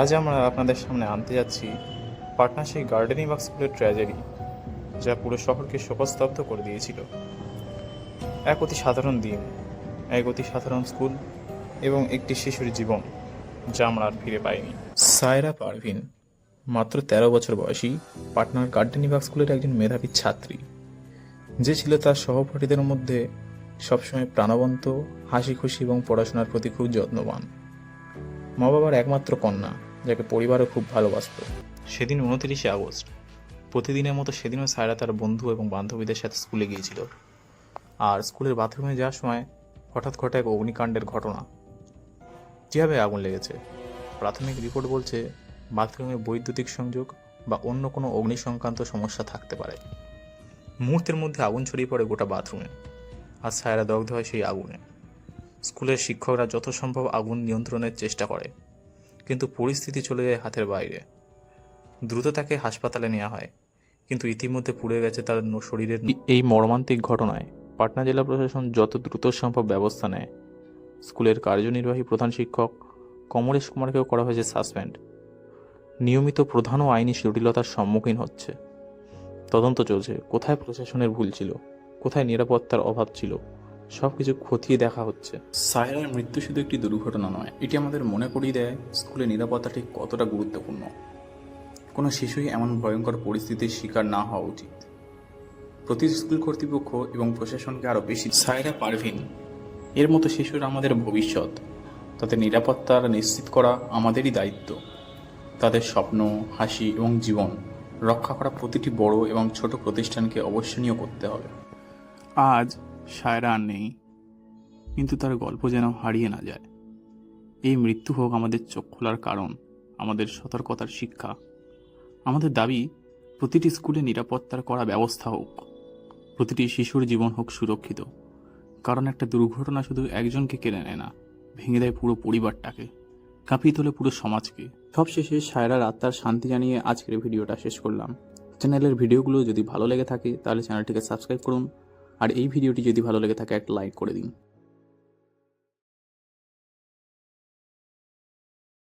আজ আমরা আপনাদের সামনে আনতে যাচ্ছি পাটনা সেই গার্ডেনিং বাগ স্কুলের ট্র্যাজেডি, যা পুরো শহরকে শোকস্তব্ধ করে দিয়েছিল। এক অতি সাধারণ দিন, এক অতি সাধারণ স্কুল এবং একটি শিশুর জীবন, যা আমরা আর ফিরে পাইনি। সায়রা পারভিন, মাত্র তেরো বছর বয়সী পাটনার গার্ডেনিং বাগ স্কুলের একজন মেধাবী ছাত্রী। যে ছিল তার সহপাঠীদের মধ্যে সবসময় প্রাণবন্ত হাসি খুশি এবং পড়াশোনার প্রতি খুব যত্নবান। মা বাবার একমাত্র কন্যা যাকে পরিবারও খুব ভালোবাসত। সেদিন উনতিরিশে আগস্ট। প্রতিদিনের মতো সেদিনও সায়রা তার বন্ধু এবং বান্ধবীদের সাথে স্কুলে গিয়েছিল। আর স্কুলের বাথরুমে যাওয়ার সময় হঠাৎ ঘটে এক অগ্নিকাণ্ডের ঘটনা। কীভাবে আগুন লেগেছে? প্রাথমিক রিপোর্ট বলছে, বাথরুমে বৈদ্যুতিক সংযোগ বা অন্য কোনো অগ্নি সংক্রান্ত সমস্যা থাকতে পারে। মুহূর্তের মধ্যে আগুন ছড়িয়ে পড়ে গোটা বাথরুমে। আর সায়রা দগ্ধ হয় সেই আগুনে। স্কুলের শিক্ষকরা যত সম্ভব আগুন নিয়ন্ত্রণের চেষ্টা করে। কিন্তু পরিস্থিতি চলে যায় হাতের বাইরে। দ্রুত তাকে হাসপাতালে নেওয়া হয়, কিন্তু ইতিমধ্যে পুড়ে গেছে তার শরীরের এই মর্মান্তিক ঘটনায় পাটনা জেলা প্রশাসন যত দ্রুত সম্ভব ব্যবস্থা নেয়। স্কুলের কার্যনির্বাহী প্রধান শিক্ষক কমলেশ কুমারকেও করা হয়েছে সাসপেন্ড। নিয়মিত প্রধান ও আইনি জটিলতার সম্মুখীন হচ্ছে। তদন্ত চলছে, কোথায় প্রশাসনের ভুল ছিল, কোথায় নিরাপত্তার অভাব ছিল। সব কিছু খতিয়ে দেখা হচ্ছে। সায়রার মৃত্যু শুধু একটি দুর্ঘটনা নয় এটি আমাদের মনে করিয়ে দেয় স্কুলে নিরাপত্তা ঠিক কতটা গুরুত্বপূর্ণ। কোনো শিশুই এমন ভয়ঙ্কর পরিস্থিতির শিকার না হওয়া উচিত। প্রতি স্কুল কর্তৃপক্ষ এবং প্রশাসনকে আরও বেশি সায়রা পারভিন। এর মতো শিশুর আমাদের ভবিষ্যৎ। তাদের নিরাপত্তা নিশ্চিত করা আমাদেরই দায়িত্ব। তাদের স্বপ্ন হাসি এবং জীবন রক্ষা করা প্রতিটি বড় এবং ছোট প্রতিষ্ঠানকে অবশ্যনীয় করতে হবে। আজ সায়রা আর নেই, কিন্তু তার গল্প যেন হারিয়ে না যায়। এই মৃত্যু হোক আমাদের চোখ খোলার কারণ, আমাদের সতর্কতার শিক্ষা। আমাদের দাবি, প্রতিটি স্কুলে নিরাপত্তার করা ব্যবস্থা হোক। প্রতিটি শিশুর জীবন হোক সুরক্ষিত। কারণ একটা দুর্ঘটনা শুধু একজনকে কেড়ে নেয় না, ভেঙে দেয় পুরো পরিবারটাকে, কাঁপিয়ে তোলে পুরো সমাজকে। সবশেষে সায়রার আত্মার শান্তি জানিয়ে আজকের ভিডিওটা শেষ করলাম। চ্যানেলের ভিডিওগুলো যদি ভালো লেগে থাকে, তাহলে চ্যানেলটিকে সাবস্ক্রাইব করুন। আর এই ভিডিওটি যদি ভালো লেগে থাকে একটা লাইক করে দিন।